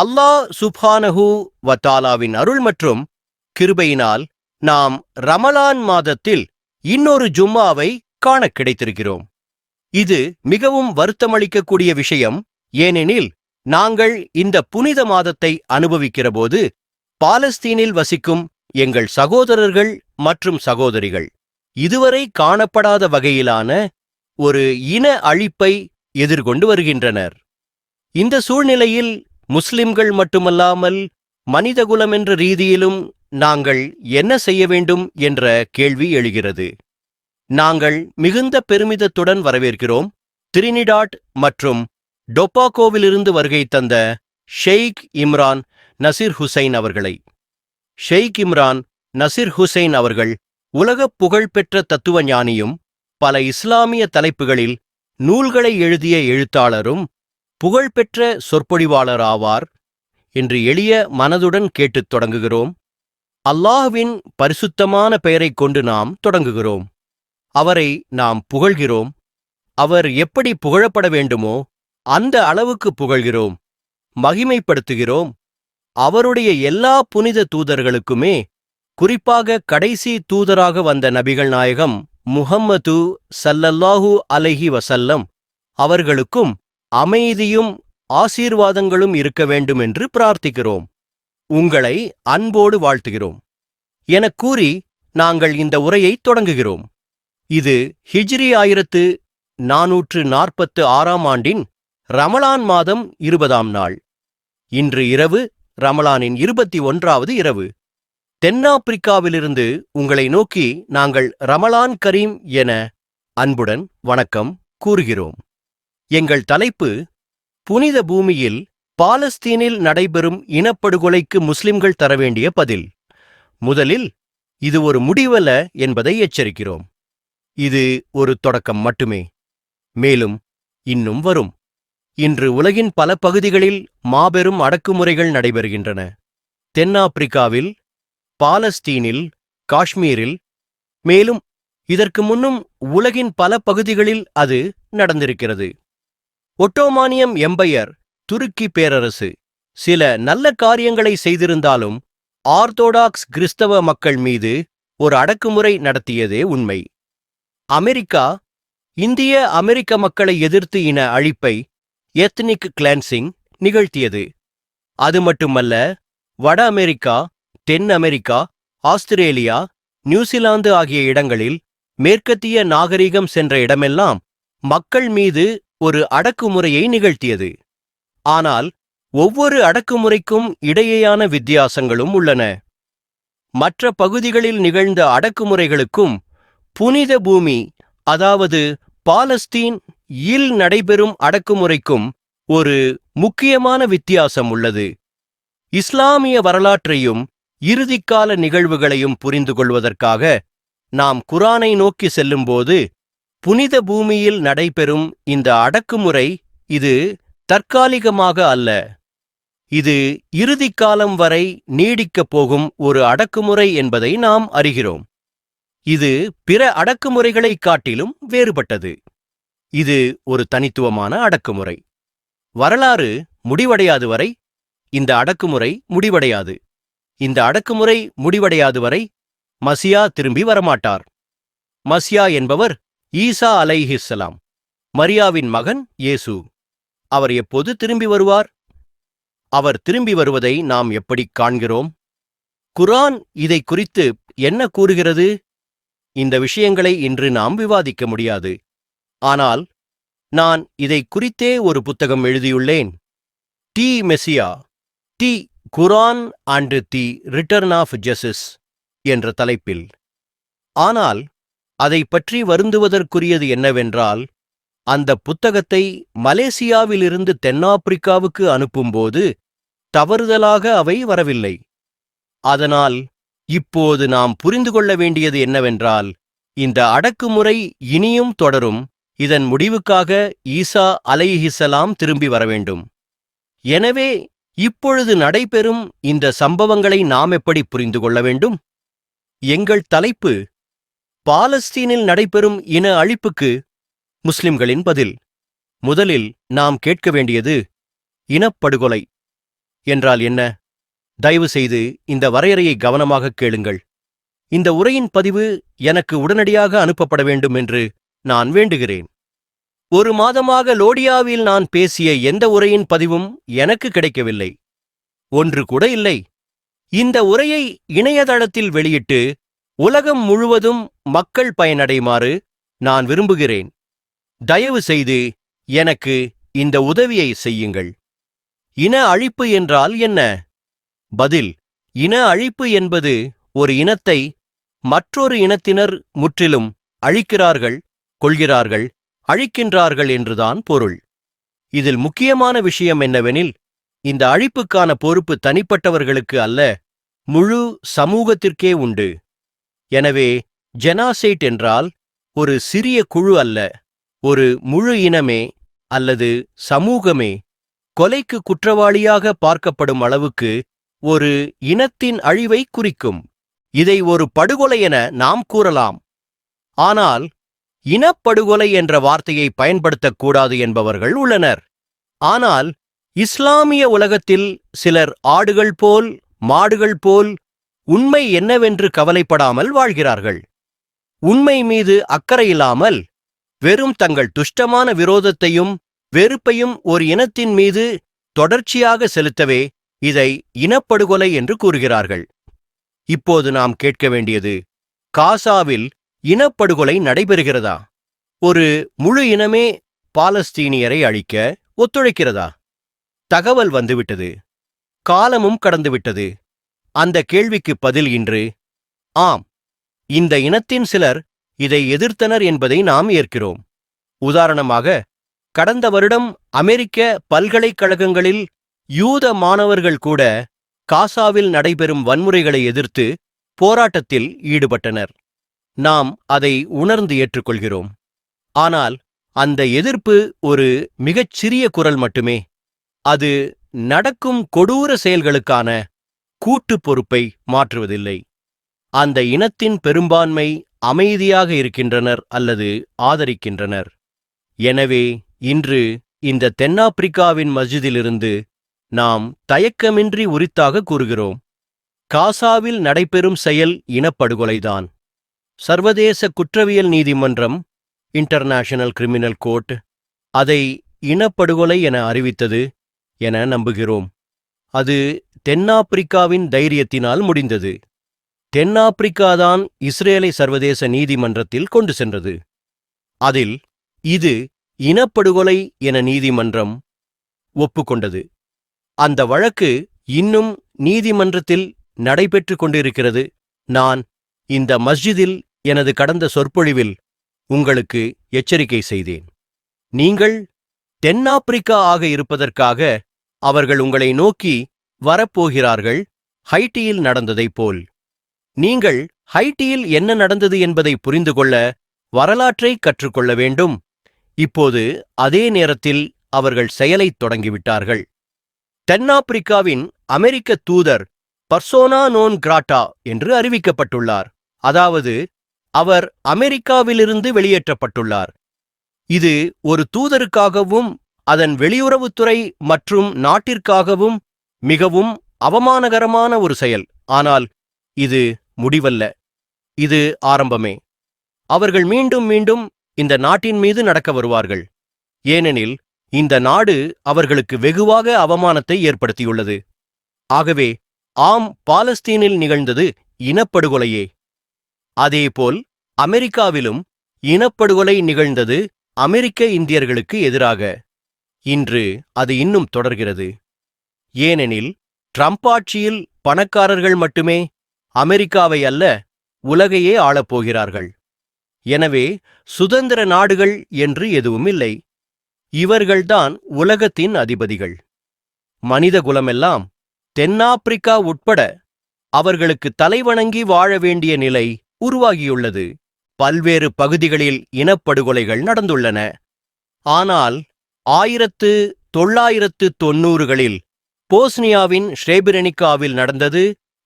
அல்லாஹ் சுபானஹு வத்தாலாவின் அருள் மற்றும் கிருபையினால் நாம் ரமலான் மாதத்தில் இன்னொரு ஜும்மாவை காணக் கிடைத்திருக்கிறோம். இது மிகவும் வருத்தமளிக்கக்கூடிய விஷயம். ஏனெனில் நாங்கள் இந்த புனித மாதத்தை அனுபவிக்கிறபோது பாலஸ்தீனில் வசிக்கும் எங்கள் சகோதரர்கள் மற்றும் சகோதரிகள் இதுவரை காணப்படாத வகையிலான ஒரு இன அழிப்பை எதிர்கொண்டு வருகின்றனர். இந்த சூழ்நிலையில் முஸ்லிம்கள் மட்டுமல்லாமல் மனிதகுலம் என்ற ரீதியிலும் நாங்கள் என்ன செய்ய வேண்டும் என்ற கேள்வி எழுகிறது. நாங்கள் மிகுந்த பெருமிதத்துடன் வரவேற்கிறோம். திரினிடாட் மற்றும் டொப்பாகோவிலிருந்து வருகை தந்த ஷெய்க் இம்ரான் நசீர் ஹுசைன் அவர்களை. ஷெய்க் இம்ரான் நசீர் ஹுசைன் அவர்கள் உலகப் புகழ்பெற்ற தத்துவ ஞானியும் பல இஸ்லாமிய தலைப்புகளில் நூல்களை எழுதிய எழுத்தாளரும் புகழ்பெற்ற சொற்பொழிவாளர் ஆவார் என்று எளிய மனதுடன் கேட்டுத் தொடங்குகிறோம். அல்லாஹ்வின் பரிசுத்தமான பெயரைக் கொண்டு நாம் தொடங்குகிறோம். அவரை நாம் புகழ்கிறோம். அவர் எப்படி புகழப்பட வேண்டுமோ அந்த அளவுக்கு புகழ்கிறோம். மகிமைப்படுத்துகிறோம். அவருடைய எல்லா புனித தூதர்களுக்குமே குறிப்பாக கடைசி தூதராக வந்த நபிகள் நாயகம் முஹம்மது சல்லல்லாஹு அலைஹி வசல்லம் அவர்களுக்கும் அமைதியும் ஆசீர்வாதங்களும் இருக்க வேண்டும் என்று பிரார்த்திக்கிறோம். உங்களை அன்போடு வாழ்த்துகிறோம். எனக் கூறி நாங்கள் இந்த உரையை தொடங்குகிறோம். இது ஹிஜ்ரி ஆயிரத்து நாநூற்று நாற்பத்து ஆறாம் ஆண்டின் ரமலான் மாதம் இருபதாம் நாள். இன்று இரவு ரமலானின் இருபத்தி ஒன்றாவது இரவு. தென்னாப்பிரிக்காவிலிருந்து உங்களை நோக்கி நாங்கள் ரமலான் கரீம் என அன்புடன் வணக்கம் கூறுகிறோம். எங்கள் தலைப்பு புனித பூமியில் பாலஸ்தீனில் நடைபெறும் இனப்படுகொலைக்கு முஸ்லிம்கள் தர வேண்டிய பதில். முதலில் இது ஒரு முடிவல்ல என்பதை எச்சரிக்கிறோம். இது ஒரு தொடக்கம் மட்டுமே. மேலும் இன்னும் வரும். இன்று உலகின் பல பகுதிகளில் மாபெரும் அடக்குமுறைகள் நடைபெறுகின்றன. தென்னாப்பிரிக்காவில் பாலஸ்தீனில் காஷ்மீரில் மேலும் இதற்கு முன்னும் உலகின் பல பகுதிகளில் அது நடந்திருக்கிறது. ஒட்டோமானியம் எம்பையர் துருக்கி பேரரசு. சில நல்ல காரியங்களை செய்திருந்தாலும் ஆர்த்தோடாக்ஸ் கிறிஸ்தவ மக்கள் மீது ஒரு அடக்குமுறை நடத்தியதே உண்மை. அமெரிக்கா இந்திய அமெரிக்க மக்களை எதிர்த்து இன அழிப்பை எத்னிக் கிளான்சிங் நிகழ்த்தியது. அது மட்டுமல்ல வட அமெரிக்கா தென் அமெரிக்கா ஆஸ்திரேலியா நியூசிலாந்து ஆகிய இடங்களில் மேற்கத்திய நாகரிகம் சென்ற இடமெல்லாம் மக்கள் மீது ஒரு அடக்குமுறையை நிகழ்த்தியது. ஆனால் ஒவ்வொரு அடக்குமுறைக்கும் இடையேயான வித்தியாசங்களும் உள்ளன. மற்ற பகுதிகளில் நிகழ்ந்த அடக்குமுறைகளுக்கும் புனித பூமி அதாவது பாலஸ்தீன் இல் நடைபெறும் அடக்குமுறைக்கும் ஒரு முக்கியமான வித்தியாசம் உள்ளது. இஸ்லாமிய வரலாற்றையும் இறுதிக்கால நிகழ்வுகளையும் புரிந்து கொள்வதற்காக நாம் குரானை நோக்கி செல்லும்போது புனித பூமியில் நடைபெறும் இந்த அடக்குமுறை இது தற்காலிகமாக அல்ல. இது இறுதிக்காலம் வரை நீடிக்கப் போகும் ஒரு அடக்குமுறை என்பதை நாம் அறிகிறோம். இது பிற அடக்குமுறைகளைக் காட்டிலும் வேறுபட்டது. இது ஒரு தனித்துவமான அடக்குமுறை. வரலாறு முடிவடையாது வரை இந்த அடக்குமுறை முடிவடையாது. இந்த அடக்குமுறை முடிவடையாது வரை மசியா திரும்பி வரமாட்டார். மசியா என்பவர் ஈசா அலைஹிஸ்ஸலாம் மரியாவின் மகன் இயேசு. அவர் எப்போது திரும்பி வருவார்? அவர் திரும்பி வருவதை நாம் எப்படிக் காண்கிறோம்? குரான் இதை குறித்து என்ன கூறுகிறது? இந்த விஷயங்களை இன்று நாம் விவாதிக்க முடியாது. ஆனால் நான் இதை குறித்தே ஒரு புத்தகம் எழுதியுள்ளேன். The Messiah the Quran and the return of justice என்ற தலைப்பில். ஆனால் அதை பற்றி வருந்துவதற்குரியது என்னவென்றால் அந்த புத்தகத்தை மலேசியாவிலிருந்து தென்னாப்பிரிக்காவுக்கு அனுப்பும்போது தவறுதலாக அவை வரவில்லை. அதனால் இப்போது நாம் புரிந்து கொள்ள வேண்டியது என்னவென்றால் இந்த அடக்குமுறை இனியும் தொடரும். இதன் முடிவுக்காக ஈசா அலைஹிசலாம் திரும்பி வர வேண்டும். எனவே இப்பொழுது நடைபெறும் இந்த சம்பவங்களை நாம் எப்படி புரிந்து கொள்ள வேண்டும்? எங்கள் தலைப்பு பாலஸ்தீனில் நடைபெறும் இன அழிப்புக்கு முஸ்லிம்களின் பதில். முதலில் நாம் கேட்க வேண்டியது இனப்படுகொலை. என்றால் என்ன? தயவு செய்து இந்த வரையறையை கவனமாக கேளுங்கள். இந்த உரையின் பதிவு எனக்கு உடனடியாக அனுப்பப்பட வேண்டும் என்று நான் வேண்டுகிறேன். ஒரு மாதமாக லோடியாவில் நான் பேசிய எந்த உரையின் பதிவும் எனக்கு கிடைக்கவில்லை. ஒன்று கூட இல்லை. இந்த உரையை இணையதளத்தில் வெளியிட்டு உலகம் முழுவதும் மக்கள் பயனடைமாறு நான் விரும்புகிறேன். தயவு செய்து எனக்கு இந்த உதவியை செய்யுங்கள். இன அழிப்பு என்றால் என்ன? பதில் இன அழிப்பு என்பது ஒரு இனத்தை மற்றொரு இனத்தினர் முற்றிலும் அழிக்கிறார்கள் கொள்கிறார்கள் அழிக்கின்றார்கள் என்றுதான் பொருள். இதில் முக்கியமான விஷயம் என்னவெனில் இந்த அழிப்புக்கான பொறுப்பு தனிப்பட்டவர்களுக்கு அல்ல முழு சமூகத்திற்கே உண்டு. எனவே ஜெனாசைட் என்றால் ஒரு சிறிய குழு அல்ல ஒரு முழு இனமே அல்லது சமூகமே. கொலைக்கு குற்றவாளியாக பார்க்கப்படும் அளவுக்கு ஒரு இனத்தின் அழிவை குறிக்கும். இதை ஒரு படுகொலை என நாம் கூறலாம். ஆனால் இனப்படுகொலை என்ற வார்த்தையை பயன்படுத்தக்கூடாது என்பவர்கள் உள்ளனர். ஆனால் இஸ்லாமிய உலகத்தில் சிலர் ஆடுகள் போல் மாடுகள் போல் உண்மை என்னவென்று கவலைப்படாமல் வாழ்கிறார்கள். உண்மை மீது அக்கறையில்லாமல் வெறும் தங்கள் துஷ்டமான விரோதத்தையும் வெறுப்பையும் ஒரு இனத்தின் மீது தொடர்ச்சியாக செலுத்தவே இதை இனப்படுகொலை என்று கூறுகிறார்கள். இப்போது நாம் கேட்க வேண்டியது காசாவில் இனப்படுகொலை நடைபெறுகிறதா? ஒரு முழு இனமே பாலஸ்தீனியரை அழிக்க ஒத்துழைக்கிறதா? தகவல் வந்துவிட்டது. காலமும் கடந்துவிட்டது. அந்த கேள்விக்கு பதில் இன்று ஆம் இந்த இனத்தின் சிலர் இதை எதிர்த்தனர் என்பதை நாம் ஏற்கிறோம். உதாரணமாக கடந்த வருடம் அமெரிக்க பல்கலைக்கழகங்களில் யூத மாணவர்கள் கூட காசாவில் நடைபெறும் வன்முறைகளை எதிர்த்து போராட்டத்தில் ஈடுபட்டனர். நாம் அதை உணர்ந்து ஏற்றுக்கொள்கிறோம். ஆனால் அந்த எதிர்ப்பு ஒரு மிகச் சிறிய குரல் மட்டுமே. அது நடக்கும் கொடூர செயல்களுக்கான கூட்டு பொறுப்பை மாற்றுவதில்லை. அந்த இனத்தின் பெரும்பான்மை அமைதியாக இருக்கின்றனர் அல்லது ஆதரிக்கின்றனர். எனவே இன்று இந்த தென்னாப்பிரிக்காவின் மஸ்ஜிதிலிருந்து நாம் தயக்கமின்றி உரித்தாக கூறுகிறோம். காசாவில் நடைபெறும் செயல் இனப்படுகொலைதான். சர்வதேச குற்றவியல் நீதிமன்றம் இன்டர்நேஷனல் கிரிமினல் கோர்ட் அதை இனப்படுகொலை என அறிவித்தது என நம்புகிறோம். அது தென்னாப்பிரிக்காவின் தைரியத்தினால் முடிந்தது. தென்னாப்பிரிக்காதான் இஸ்ரேலை சர்வதேச நீதிமன்றத்தில் கொண்டு சென்றது. அதில் இது இனப்படுகொலை என நீதிமன்றம் ஒப்புக்கொண்டது. அந்த வழக்கு இன்னும் நீதிமன்றத்தில் நடைபெற்றுக் கொண்டிருக்கிறது. நான் இந்த மஸ்ஜிதில் எனது கடந்த சொற்பொழிவில் உங்களுக்கு எச்சரிக்கை செய்தேன். நீங்கள் தென்னாப்பிரிக்கா ஆக இருப்பதற்காக அவர்கள் உங்களை நோக்கி வரப்போகிறார்கள் ஹைட்டியில் நடந்ததைப் போல். நீங்கள் ஹைட்டியில் என்ன நடந்தது என்பதை புரிந்து கொள்ள வரலாற்றை கற்றுக்கொள்ள வேண்டும். இப்போது அதே நேரத்தில் அவர்கள் செயலைத் தொடங்கிவிட்டார்கள். தென்னாப்பிரிக்காவின் அமெரிக்க தூதர் பர்சோனா நோன் கிராட்டா என்று அறிவிக்கப்பட்டுள்ளார். அதாவது அவர் அமெரிக்காவிலிருந்து வெளியேற்றப்பட்டுள்ளார். இது ஒரு தூதருக்காகவும் அதன் வெளியுறவுத்துறை மற்றும் நாட்டிற்காகவும் மிகவும் அவமானகரமான ஒரு செயல். ஆனால் இது முடிவல்ல. இது ஆரம்பமே. அவர்கள் மீண்டும் மீண்டும் இந்த நாட்டின் மீது நடக்க வருவார்கள். ஏனெனில் இந்த நாடு அவர்களுக்கு வெகுவாக அவமானத்தை ஏற்படுத்தியுள்ளது. ஆகவே ஆம் பாலஸ்தீனில் நிகழ்ந்தது இனப்படுகொலையே. அதேபோல் அமெரிக்காவிலும் இனப்படுகொலை நிகழ்ந்தது அமெரிக்க இந்தியர்களுக்கு எதிராக. இன்று அது இன்னும் தொடர்கிறது. ஏனெனில் ட்ரம்ப் ஆட்சியில் பணக்காரர்கள் மட்டுமே அமெரிக்காவை அல்ல உலகையே ஆளப்போகிறார்கள். எனவே சுதந்திர நாடுகள் என்று எதுவும் இல்லை இவர்கள்தான் உலகத்தின் அதிபதிகள். மனித குலமெல்லாம் தென்னாப்பிரிக்கா உட்பட அவர்களுக்கு தலைவணங்கி வாழ வேண்டிய நிலை உருவாகியுள்ளது. பல்வேறு பகுதிகளில் இனப்படுகொலைகள் நடந்துள்ளன. ஆனால் ஆயிரத்து தொள்ளாயிரத்து தொன்னூறுகளில் போஸ்னியாவின் ஸ்ரேபிரனிக்காவில் நடந்தது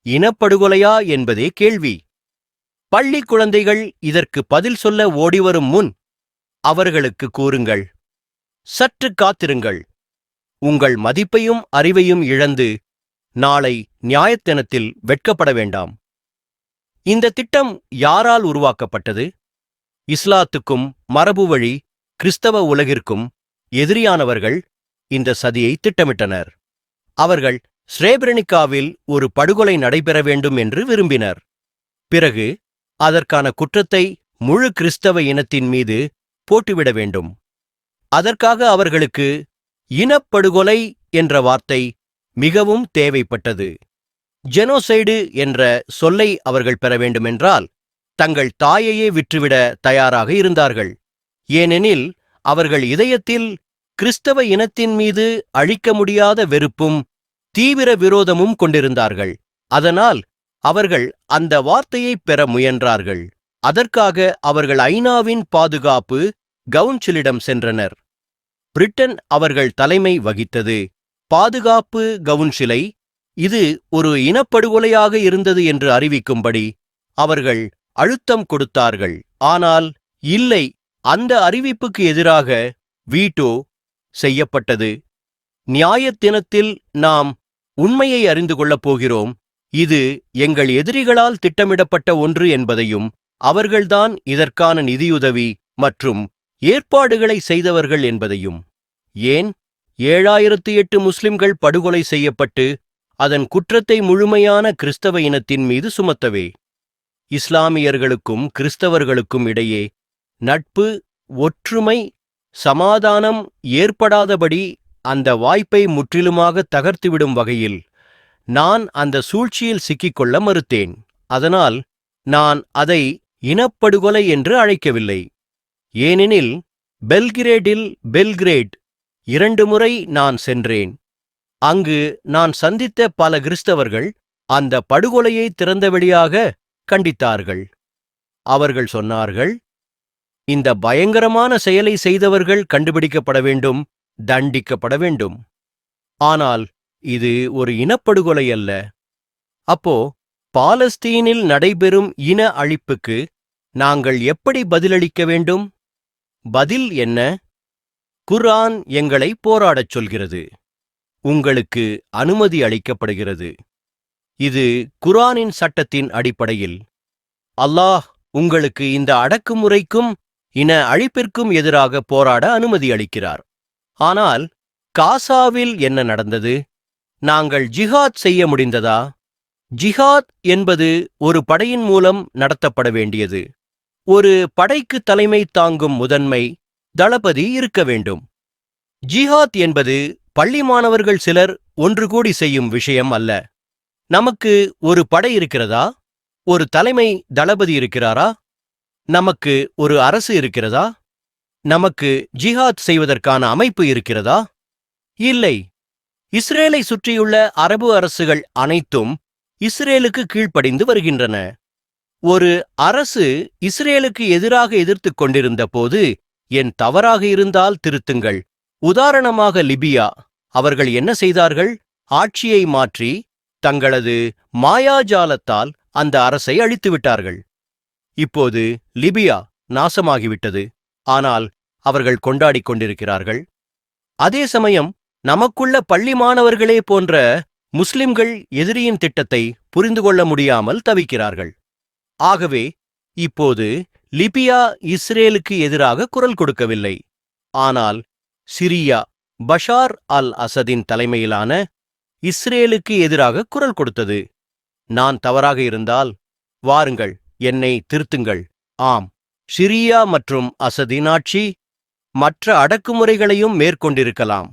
இனப்படுகொலையா என்பதே கேள்வி. பள்ளி குழந்தைகள் இதற்கு பதில் சொல்ல ஓடிவரும் முன் அவர்களுக்கு கூறுங்கள். சற்று காத்திருங்கள். உங்கள் மதிப்பையும் அறிவையும் இழந்து நாளை நியாயத்தினத்தில் வெட்கப்பட வேண்டாம். இந்த திட்டம் யாரால் உருவாக்கப்பட்டது? இஸ்லாத்துக்கும் மரபு வழி கிறிஸ்தவ உலகிற்கும் எதிரியானவர்கள் இந்த சதியை திட்டமிட்டனர். அவர்கள் ஸ்ரேபிரனிக்காவில் ஒரு படுகொலை நடைபெற வேண்டும் என்று விரும்பினர். பிறகு அதற்கான குற்றத்தை முழு கிறிஸ்தவ இனத்தின் மீது போட்டுவிட வேண்டும். அதற்காக அவர்களுக்கு இனப்படுகொலை என்ற வார்த்தை மிகவும் தேவைப்பட்டது. ஜெனோசைடு என்ற சொல்லை அவர்கள் பெற வேண்டுமென்றால் தங்கள் தாயையே விற்றுவிட தயாராக இருந்தார்கள். ஏனெனில் அவர்கள் இதயத்தில் கிறிஸ்தவ இனத்தின் மீது அழிக்க முடியாத வெறுப்பும் தீவிர விரோதமும் கொண்டிருந்தார்கள். அதனால் அவர்கள் அந்த வார்த்தையைப் பெற முயன்றார்கள். அதற்காக அவர்கள் ஐநாவின் பாதுகாப்பு கவுன்சிலிடம் சென்றனர். பிரிட்டன் அவர்கள் தலைமை வகித்தது. பாதுகாப்பு கவுன்சிலை இது ஒரு இனப்படுகொலையாக இருந்தது என்று அறிவிக்கும்படி அவர்கள் அழுத்தம் கொடுத்தார்கள். ஆனால் இல்லை அந்த அறிவிப்புக்கு எதிராக வீட்டோ செய்யப்பட்டது. நியாயத்தினத்தில் நாம் உண்மையை அறிந்து கொள்ளப் போகிறோம். இது எங்கள் எதிரிகளால் திட்டமிடப்பட்ட ஒன்று என்பதையும் அவர்கள்தான் இதற்கான நிதியுதவி மற்றும் ஏற்பாடுகளை செய்தவர்கள் என்பதையும். ஏன்? ஏழாயிரத்து எட்டு முஸ்லிம்கள் படுகொலை செய்யப்பட்டு அதன் குற்றத்தை முழுமையான கிறிஸ்தவ இனத்தின் மீது சுமத்தவே. இஸ்லாமியர்களுக்கும் கிறிஸ்தவர்களுக்கும் இடையே நட்பு ஒற்றுமை சமாதானம் ஏற்படாதபடி அந்த வாய்ப்பை முற்றிலுமாக தகர்த்துவிடும் வகையில் நான் அந்த சூழ்ச்சியில் சிக்கிக்கொள்ள மறுத்தேன். அதனால் நான் அதை இனப்படுகொலை என்று அழைக்கவில்லை. ஏனெனில் பெல்கிரேடில் பெல்கிரேட் இரண்டு முறை நான் சென்றேன். அங்கு நான் சந்தித்த பல கிறிஸ்தவர்கள் அந்த படுகொலையை திறந்தவெளியாக கண்டித்தார்கள். அவர்கள் சொன்னார்கள் இந்த பயங்கரமான செயலை செய்தவர்கள் கண்டுபிடிக்கப்பட வேண்டும் தண்டிக்கப்பட வேண்டும். ஆனால் இது ஒரு இனப்படுகொலை அல்ல. அப்போ பாலஸ்தீனில் நடைபெறும் இன அழிப்புக்கு நாங்கள் எப்படி பதிலளிக்க வேண்டும்? பதில் என்ன? குர்ஆன் எங்களை போராடச் சொல்கிறது. உங்களுக்கு அனுமதி அளிக்கப்படுகிறது. இது குர்ஆனின் சட்டத்தின் அடிப்படையில். அல்லாஹ் உங்களுக்கு இந்த அடக்குமுறைக்கும் இன அழிப்பிற்கும் எதிராக போராட அனுமதி அளிக்கிறார். ஆனால் காசாவில் என்ன நடந்தது? நாங்கள் ஜிஹாத் செய்ய முடிந்ததா? ஜிஹாத் என்பது ஒரு படையின் மூலம் நடத்தப்பட வேண்டியது. ஒரு படைக்கு தலைமை தாங்கும் முதன்மை தளபதி இருக்க வேண்டும். ஜிஹாத் என்பது பள்ளி மாணவர்கள் சிலர் ஒன்று கூடி செய்யும் விஷயம் அல்ல. நமக்கு ஒரு படை இருக்கிறதா? ஒரு தலைமை தளபதி இருக்கிறாரா? நமக்கு ஒரு அரசு இருக்கிறதா? நமக்கு ஜிஹாத் செய்வதற்கான அமைப்பு இருக்கிறதா? இல்லை. இஸ்ரேலை சுற்றியுள்ள அரபு அரசுகள் அனைத்தும் இஸ்ரேலுக்கு கீழ்ப்படிந்து வருகின்றன. ஒரு அரசு இஸ்ரேலுக்கு எதிராக எதிர்த்துக் கொண்டிருந்த போது என் தவறாக இருந்தால் திருத்துங்கள். உதாரணமாக லிபியா. அவர்கள் என்ன செய்தார்கள்? ஆட்சியை மாற்றி தங்களது மாயாஜாலத்தால் அந்த அரசை அழித்துவிட்டார்கள். இப்போது லிபியா நாசமாகிவிட்டது. ஆனால் அவர்கள் கொண்டாடிக் கொண்டிருக்கிறார்கள். அதே சமயம் நமக்குள்ள பள்ளி மாணவர்களே போன்ற முஸ்லிம்கள் எதிரியின் திட்டத்தை புரிந்து கொள்ள முடியாமல் தவிக்கிறார்கள். ஆகவே இப்போது லிபியா இஸ்ரேலுக்கு எதிராக குரல் கொடுக்கவில்லை. ஆனால் சிரியா பஷார் அல் அசதின் தலைமையிலான இஸ்ரேலுக்கு எதிராக குரல் கொடுத்தது. நான் தவறாக இருந்தால் வாருங்கள் என்னை திருத்துங்கள். ஆம் சிரியா மற்றும் அசதீனாட்சி மற்ற அடக்குமுறைகளையும் மேற்கொண்டிருக்கலாம்.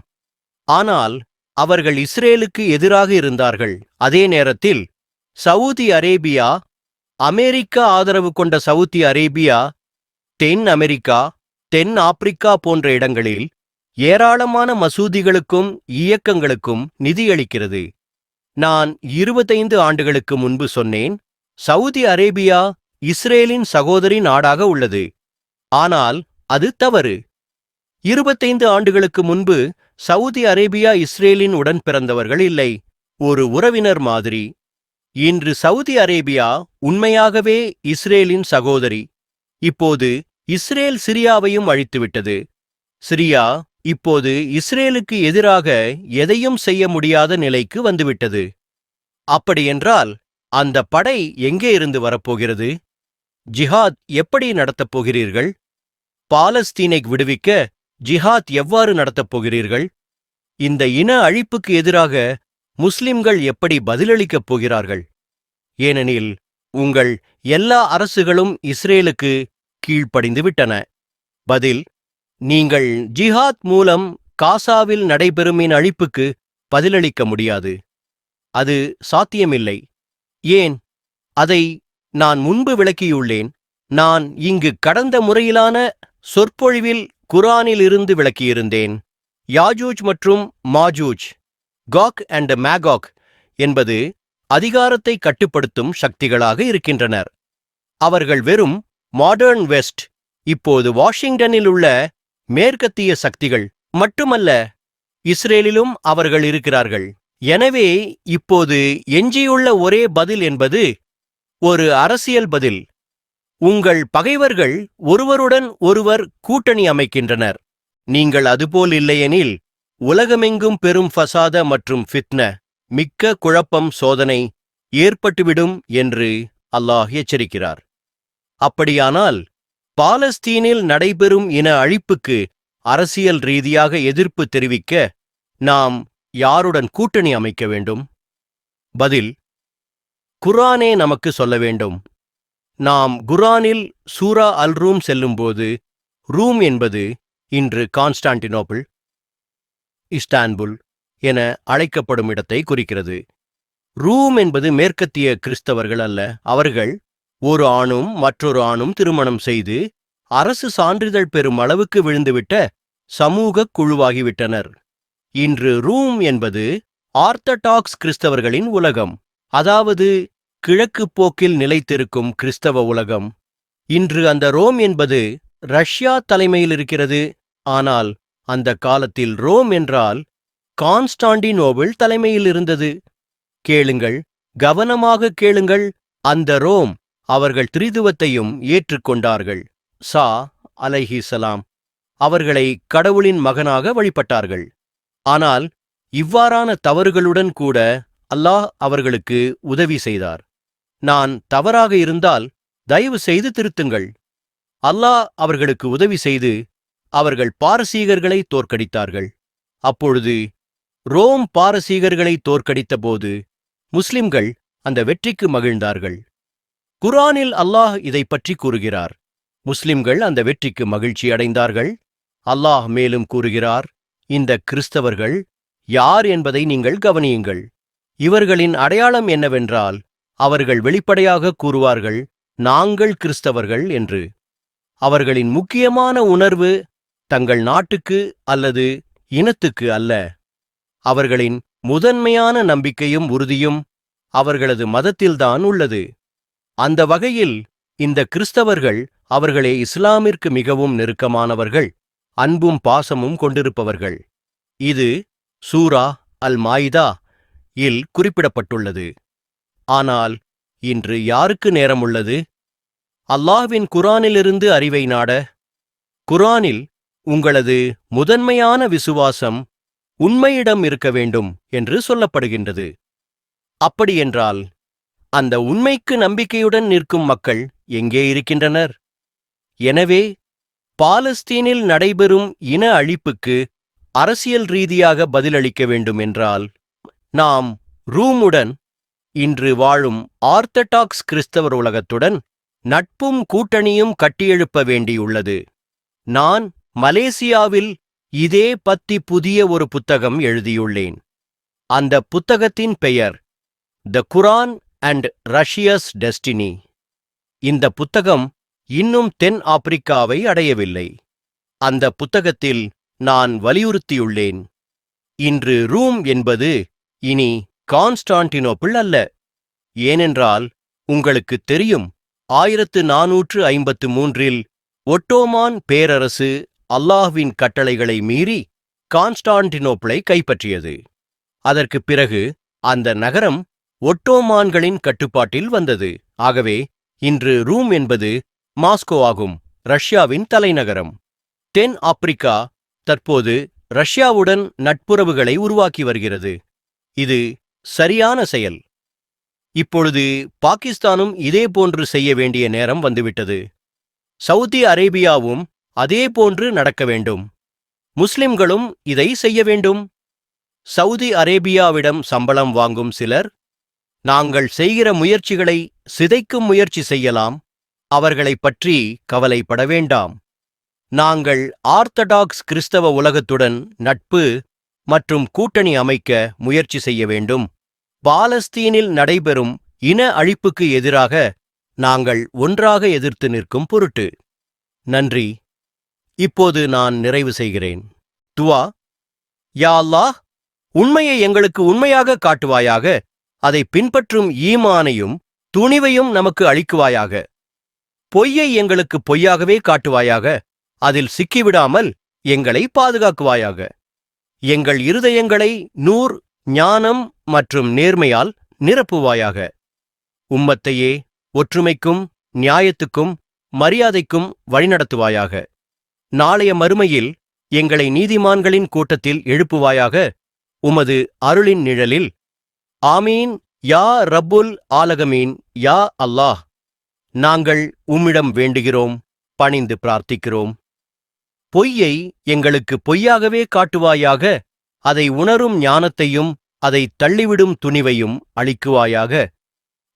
ஆனால் அவர்கள் இஸ்ரேலுக்கு எதிராக இருந்தார்கள். அதே நேரத்தில் சவுதி அரேபியா அமெரிக்கா ஆதரவு கொண்ட சவுதி அரேபியா தென் அமெரிக்கா தென் ஆப்பிரிக்கா போன்ற இடங்களில் ஏராளமான மசூதிகளுக்கும் இயக்கங்களுக்கும் நிதியளிக்கிறது நான் இருபத்தைந்து ஆண்டுகளுக்கு முன்பு சொன்னேன் சவுதி அரேபியா இஸ்ரேலின் சகோதரி நாடாக உள்ளது. ஆனால் அது தவறு. இருபத்தைந்து ஆண்டுகளுக்கு முன்பு சவுதி அரேபியா இஸ்ரேலின் உடன் பிறந்தவர்கள் இல்லை. ஒரு உறவினர் மாதிரி. இன்று சவுதி அரேபியா உண்மையாகவே இஸ்ரேலின் சகோதரி. இப்போது இஸ்ரேல் சிரியாவையும் அழித்துவிட்டது. சிரியா இப்போது இஸ்ரேலுக்கு எதிராக எதையும் செய்ய முடியாத நிலைக்கு வந்துவிட்டது. அப்படியென்றால் அந்த படை எங்கே இருந்து வரப்போகிறது? ஜிஹாத் எப்படி நடத்தப் போகிறீர்கள்? பாலஸ்தீனை விடுவிக்க ஜிஹாத் எவ்வாறு நடத்தப் போகிறீர்கள்? இந்த இன அழிப்புக்கு எதிராக முஸ்லிம்கள் எப்படி பதிலளிக்கப் போகிறார்கள்? ஏனெனில் உங்கள் எல்லா அரசுகளும் இஸ்ரேலுக்கு கீழ்ப்படிந்துவிட்டன பதில் நீங்கள் ஜிஹாத் மூலம் காசாவில் நடைபெறும் இன் அழிப்புக்கு பதிலளிக்க முடியாது. அது சாத்தியமில்லை. ஏன்? அதை நான் முன்பு விளக்கியுள்ளேன் நான் இங்கு கடந்த முறையிலான சொற்பொழிவில் குரானில் இருந்து விளக்கியிருந்தேன். யாஜூஜ் மற்றும் மாஜூஜ் காக் அண்ட் மேகாக் என்பது அதிகாரத்தை கட்டுப்படுத்தும் சக்திகளாக இருக்கின்றனர். அவர்கள் வெறும் மாடர்ன் வெஸ்ட் இப்போது வாஷிங்டனில் உள்ள மேற்கத்திய சக்திகள் மட்டுமல்ல இஸ்ரேலிலும் அவர்கள் இருக்கிறார்கள். எனவே இப்போது எஞ்சியுள்ள ஒரே பதில் என்பது ஒரு அரசியல் பதில். உங்கள் பகைவர்கள் ஒருவருடன் ஒருவர் கூட்டணி அமைக்கின்றனர். நீங்கள் அதுபோல் இல்லையெனில் உலகமெங்கும் பெரும் ஃபசாத மற்றும் ஃபித்ன மிக்க குழப்பம் சோதனை ஏற்பட்டுவிடும் என்று அல்லாஹ் எச்சரிக்கிறார். அப்படியானால் பாலஸ்தீனில் நடைபெறும் இன அழிப்புக்கு அரசியல் ரீதியாக எதிர்ப்பு தெரிவிக்க நாம் யாருடன் கூட்டணி அமைக்க வேண்டும்? பதில் குர்ஆனே நமக்கு சொல்ல வேண்டும். நாம் குர்ஆனில் சூரா அல் ரூம் செல்லும்போது ரூம் என்பது இன்று கான்ஸ்டான்டினோபிள் இஸ்டான்புல் என அழைக்கப்படும் இடத்தை குறிக்கிறது. ரூம் என்பது மேற்கத்திய கிறிஸ்தவர்கள் அல்ல அவர்கள் ஒரு ஆணும் மற்றொரு ஆணும் திருமணம் செய்து அரசு சான்றிதழ் பெறும் அளவுக்கு விழுந்துவிட்ட சமூக குழுவாகிவிட்டனர். இன்று ரூம் என்பது ஆர்த்தடாக்ஸ் கிறிஸ்தவர்களின் உலகம். அதாவது கிழக்கு போக்கில் நிலைத்திருக்கும் கிறிஸ்தவ உலகம். இன்று அந்த ரோம் என்பது ரஷ்யா தலைமையில் இருக்கிறது. ஆனால் அந்த காலத்தில் ரோம் என்றால் கான்ஸ்டாண்டினோபிள் தலைமையில் இருந்தது. கேளுங்கள் கவனமாக கேளுங்கள். அந்த ரோம் அவர்கள் திரிதுவத்தையும் ஏற்றுக்கொண்டார்கள். சா. அலைஹிசலாம் அவர்களை கடவுளின் மகனாக வழிபட்டார்கள். ஆனால் இவ்வாறான தவறுகளுடன் கூட அல்லாஹ் அவர்களுக்கு உதவி செய்தார். நான் தவறாக இருந்தால் தயவு செய்து திருத்துங்கள். அல்லாஹ் அவர்களுக்கு உதவி செய்து அவர்கள் பாரசீகர்களை தோற்கடித்தார்கள். அப்பொழுது ரோம் பாரசீகர்களை தோற்கடித்தபோது முஸ்லிம்கள் அந்த வெற்றிக்கு மகிழ்ந்தார்கள். குர்ஆனில் அல்லாஹ் இதைப் பற்றி கூறுகிறார். முஸ்லிம்கள் அந்த வெற்றிக்கு மகிழ்ச்சி அடைந்தார்கள். அல்லாஹ் மேலும் கூறுகிறார் இந்த கிறிஸ்தவர்கள் யார் என்பதை நீங்கள் கவனியுங்கள். இவர்களின் அடையாளம் என்னவென்றால் அவர்கள் வெளிப்படையாக கூறுவார்கள் நாங்கள் கிறிஸ்தவர்கள் என்று. அவர்களின் முக்கியமான உணர்வு தங்கள் நாட்டுக்கு அல்லது இனத்துக்கு அல்ல அவர்களின் முதன்மையான நம்பிக்கையும் உறுதியும் அவர்களது மதத்தில்தான் உள்ளது. அந்த வகையில் இந்த கிறிஸ்தவர்கள் அவர்களே இஸ்லாமிற்கு மிகவும் நெருக்கமானவர்கள் அன்பும் பாசமும் கொண்டிருப்பவர்கள். இது சூரா அல் மாயிதா இல் குறிப்பிடப்பட்டுள்ளது. ஆனால் இன்று யாருக்கு நேரம் உள்ளது அல்லாஹ்வின் குரானிலிருந்து அறிவை நாட குரானில் உங்களது முதன்மையான விசுவாசம் உண்மையிடம் இருக்க வேண்டும் என்று சொல்லப்படுகின்றது. அப்படியென்றால் அந்த உண்மைக்கு நம்பிக்கையுடன் நிற்கும் மக்கள் எங்கே இருக்கின்றனர்? எனவே பாலஸ்தீனில் நடைபெறும் இன அழிப்புக்கு அரசியல் ரீதியாக பதிலளிக்க வேண்டும் என்றால் நாம் ரூமுடன் இன்று வாழும் ஆர்த்தடாக்ஸ் கிறிஸ்தவர் உலகத்துடன் நட்பும் கூட்டணியும் கட்டியெழுப்ப வேண்டியுள்ளது. நான் மலேசியாவில் இதே பத்தி புதிய ஒரு புத்தகம் எழுதியுள்ளேன். அந்த புத்தகத்தின் பெயர் த குரான் அண்ட் ரஷ்யஸ் டெஸ்டினி இந்த புத்தகம் இன்னும் தென் ஆப்பிரிக்காவை அடையவில்லை. அந்த புத்தகத்தில் நான் வலியுறுத்தியுள்ளேன். இன்று ரூம் என்பது இனி கான்ஸ்டான்டினோப்பிள் அல்ல. ஏனென்றால் உங்களுக்கு தெரியும் ஆயிரத்து நாநூற்று ஐம்பத்து மூன்றில் ஒட்டோமான் பேரரசு அல்லாஹ்வின் கட்டளைகளை மீறி கான்ஸ்டான்டினோப்பிளை கைப்பற்றியது. அதற்குப் பிறகு அந்த நகரம் ஒட்டோமான்களின் கட்டுப்பாட்டில் வந்தது. ஆகவே இன்று ரூம் என்பது மாஸ்கோ ஆகும் ரஷ்யாவின் தலைநகரம். தென் ஆப்பிரிக்கா தற்போது ரஷ்யாவுடன் நட்புறவுகளை உருவாக்கி வருகிறது. இது சரியான செயல். இப்பொழுது பாகிஸ்தானும் இதே போன்று செய்ய வேண்டிய நேரம் வந்துவிட்டது. சவுதி அரேபியாவும் அதே போன்று நடக்க வேண்டும். முஸ்லிம்களும் இதை செய்ய வேண்டும். சவுதி அரேபியாவிடம் சம்பளம் வாங்கும் சிலர் நாங்கள் செய்கிற முயற்சிகளை சிதைக்கும் முயற்சி செய்யலாம். அவர்களைப் பற்றி கவலைப்பட வேண்டாம். நாங்கள் ஆர்த்தடாக்ஸ் கிறிஸ்தவ உலகத்துடன் நட்பு மற்றும் கூட்டணி அமைக்க முயற்சி செய்ய வேண்டும். பாலஸ்தீனில் நடைபெறும் இன அழிப்புக்கு எதிராக நாங்கள் ஒன்றாக எதிர்த்து நிற்கும் பொருட்டு. நன்றி. இப்போது நான் நிறைவு செய்கிறேன். துவா. யா அல்லாஹ் உண்மையை எங்களுக்கு உண்மையாக காட்டுவாயாக அதை பின்பற்றும் ஈமானையும் துணிவையும் நமக்கு அளிக்குவாயாக. பொய்யை எங்களுக்கு பொய்யாகவே காட்டுவாயாக அதில் சிக்கிவிடாமல் எங்களை பாதுகாக்குவாயாக. எங்கள் இருதயங்களை நூர் ஞானம் மற்றும் நேர்மையால் நிரப்புவாயாக. உம்மத்தையே ஒற்றுமைக்கும் நியாயத்துக்கும் மரியாதைக்கும் வழிநடத்துவாயாக. நாளைய மறுமையில் எங்களை நீதிமான்களின் கூட்டத்தில் எழுப்புவாயாக. உமது அருளின் நிழலில் ஆமீன் யா ரப்புல் ஆலகமீன் யா அல்லாஹ். நாங்கள் உம்மிடம் வேண்டுகிறோம் பணிந்து பிரார்த்திக்கிறோம். பொய்யை எங்களுக்கு பொய்யாகவே காட்டுவாயாக அதை உணரும் ஞானத்தையும் அதை தள்ளிவிடும் துணிவையும் அளிக்குவாயாக.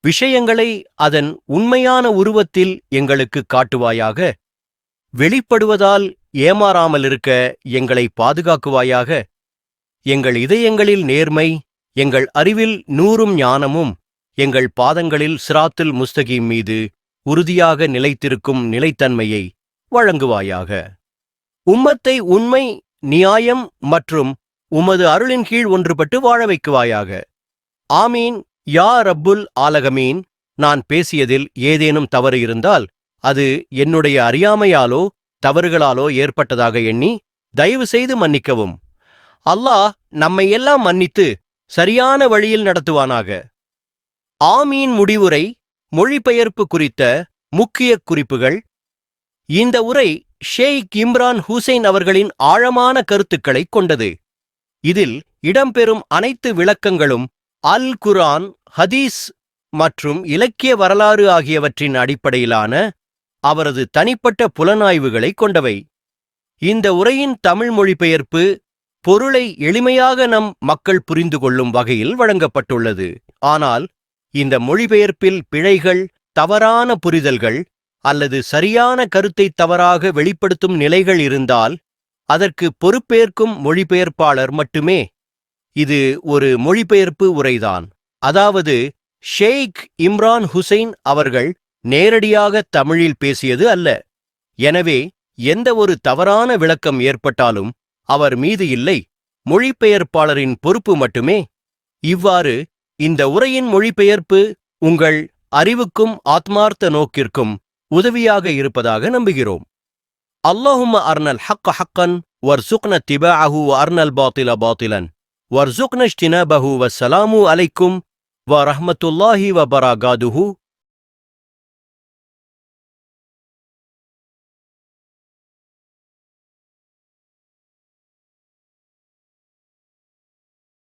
விஷயங்களை அதன் உண்மையான உருவத்தில் எங்களுக்கு காட்டுவாயாக. வெளிப்படுவதால் ஏமாறாமலிருக்க எங்களை பாதுகாக்குவாயாக. எங்கள் இதயங்களில் நேர்மை எங்கள் அறிவில் நூறும் ஞானமும் எங்கள் பாதங்களில் சிராத்துல் முஸ்தகீம் மீது உறுதியாக நிலைத்திருக்கும் நிலைத்தன்மையை வழங்குவாயாக. உம்மத்தை உண்மை நியாயம் மற்றும் உமது அருளின் கீழ் ஒன்றுபட்டு வாழ வைக்குவாயாக. ஆமீன். யா ரப்புல் ஆலகமீன். நான் பேசியதில் ஏதேனும் தவறு இருந்தால் அது என்னுடைய அறியாமையாலோ தவறுகளாலோ ஏற்பட்டதாக எண்ணி தயவு செய்து மன்னிக்கவும். அல்லாஹ் நம்மை எல்லாம் மன்னித்து சரியான வழியில் நடத்துவானாக. ஆமீன் முடிவுரை மொழிபெயர்ப்பு குறித்த முக்கிய குறிப்புகள். இந்த உரை ஷேக் இம்ரான் ஹுசைன் அவர்களின் ஆழமான கருத்துக்களைக் கொண்டது. இதில் இடம்பெறும் அனைத்து விளக்கங்களும் அல் குர்ஆன் ஹதீஸ் மற்றும் இலக்கிய வரலாறு ஆகியவற்றின் அடிப்படையிலான அவரது தனிப்பட்ட புலனாய்வுகளை கொண்டவை. இந்த உரையின் தமிழ் மொழிபெயர்ப்பு பொருளை எளிமையாக நம் மக்கள் புரிந்து கொள்ளும் வகையில் வழங்கப்பட்டுள்ளது. ஆனால் இந்த மொழிபெயர்ப்பில் பிழைகள் தவறான புரிதல்கள் அல்லது சரியான கருத்தை தவறாக வெளிப்படுத்தும் நிலைகள் இருந்தால் அதற்கு பொறுப்பேற்கும் மொழிபெயர்ப்பாளர் மட்டுமே. இது ஒரு மொழிபெயர்ப்பு உரைதான். அதாவது ஷேக் இம்ரான் ஹுசைன் அவர்கள் நேரடியாக தமிழில் பேசியது அல்ல. எனவே எந்த ஒரு தவறான விளக்கம் ஏற்பட்டாலும் அவர் மீது இல்லை. மொழிபெயர்ப்பாளரின் பொறுப்பு மட்டுமே. இவ்வாறு இந்த உரையின் மொழிபெயர்ப்பு உங்கள் அறிவுக்கும் ஆத்மார்த்த நோக்கிற்கும் உதவியாக இருப்பதாக நம்புகிறோம் அல்லாஹும்ம அர்னல் ஹக்க ஹக்கன் வர்சுக்ன திபாஅஹு வ அர்னல் பாத்தில பாத்திலன் வர்சுக்ன இஷ்டினபஹு வஸ்ஸலாமு அலைக்கும் வ ரஹ்மத்துல்லாஹி வ பராகாதுஹு